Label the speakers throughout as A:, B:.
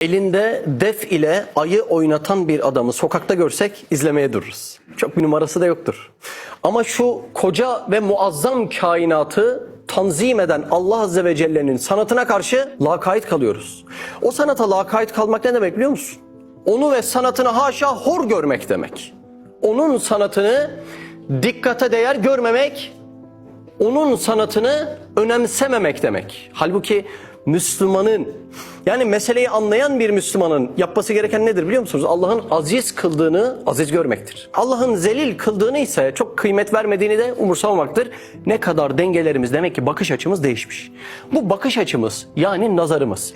A: Elinde def ile ayı oynatan bir adamı sokakta görsek izlemeye dururuz. Çok bir numarası da yoktur. Ama şu koca ve muazzam kainatı tanzim eden Allah Azze ve Celle'nin sanatına karşı lakayt kalıyoruz. O sanata lakayt kalmak ne demek biliyor musun? Onu ve sanatını haşa hor görmek demek. Onun sanatını dikkate değer görmemek, onun sanatını önemsememek demek. Halbuki Müslümanın yani meseleyi anlayan bir Müslümanın yapması gereken nedir biliyor musunuz? Allah'ın aziz kıldığını aziz görmektir. Allah'ın zelil kıldığını ise çok kıymet vermediğini de umursamamaktır. Ne kadar dengelerimiz demek ki bakış açımız değişmiş. Bu bakış açımız yani nazarımız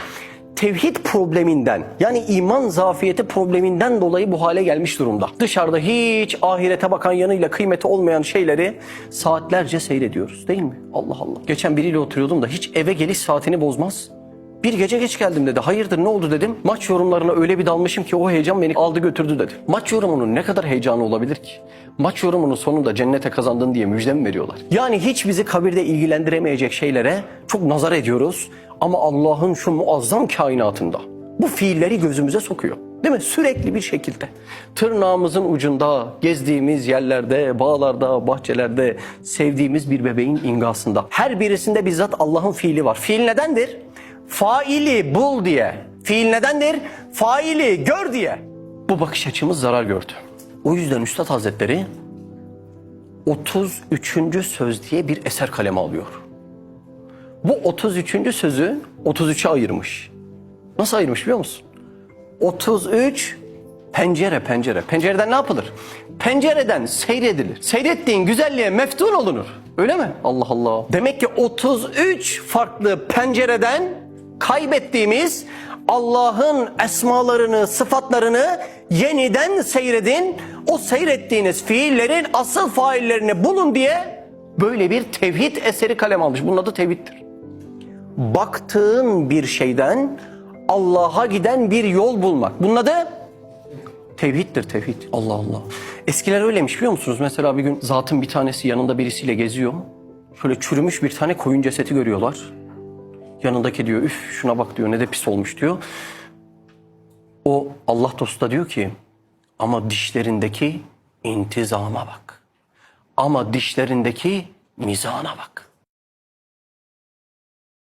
A: tevhid probleminden yani iman zafiyeti probleminden dolayı bu hale gelmiş durumda. Dışarıda hiç ahirete bakan yanıyla kıymeti olmayan şeyleri saatlerce seyrediyoruz değil mi? Allah Allah. Geçen biriyle oturuyordum da hiç eve geliş saatini bozmaz. Bir gece geç geldim dedi. Hayırdır ne oldu dedim. Maç yorumlarına öyle bir dalmışım ki o heyecan beni aldı götürdü dedi. Maç yorumunun ne kadar heyecanı olabilir ki? Maç yorumunun sonunda cennete kazandın diye müjde mi veriyorlar? Yani hiç bizi kabirde ilgilendiremeyecek şeylere çok nazar ediyoruz. Ama Allah'ın şu muazzam kainatında bu fiilleri gözümüze sokuyor. Değil mi? Sürekli bir şekilde. Tırnağımızın ucunda, gezdiğimiz yerlerde, bağlarda, bahçelerde, sevdiğimiz bir bebeğin ingasında. Her birisinde bizzat Allah'ın fiili var. Fiil nedendir? Faili bul diye. Fiil nedendir? Faili gör diye. Bu bakış açımız zarar gördü. O yüzden Üstad Hazretleri 33. söz diye bir eser kaleme alıyor. Bu 33. sözü 33'e ayırmış. Nasıl ayırmış biliyor musun? 33 pencere pencere. Pencereden ne yapılır? Pencereden seyredilir. Seyrettiğin güzelliğe meftun olunur. Öyle mi? Allah Allah. Demek ki 33 farklı pencereden kaybettiğimiz Allah'ın esmalarını, sıfatlarını yeniden seyredin. O seyrettiğiniz fiillerin asıl faillerini bulun diye böyle bir tevhid eseri kalem almış. Bunun adı tevhiddir baktığın bir şeyden Allah'a giden bir yol bulmak. Bunun adı tevhiddir tevhid. Allah Allah. Eskiler öyleymiş biliyor musunuz? Mesela bir gün zatın bir tanesi yanında birisiyle geziyor. Şöyle çürümüş bir tane koyun cesedi görüyorlar. Yanındaki diyor üf şuna bak diyor ne de pis olmuş diyor. O Allah dostu da diyor ki ama dişlerindeki intizama bak. Ama dişlerindeki mizana bak.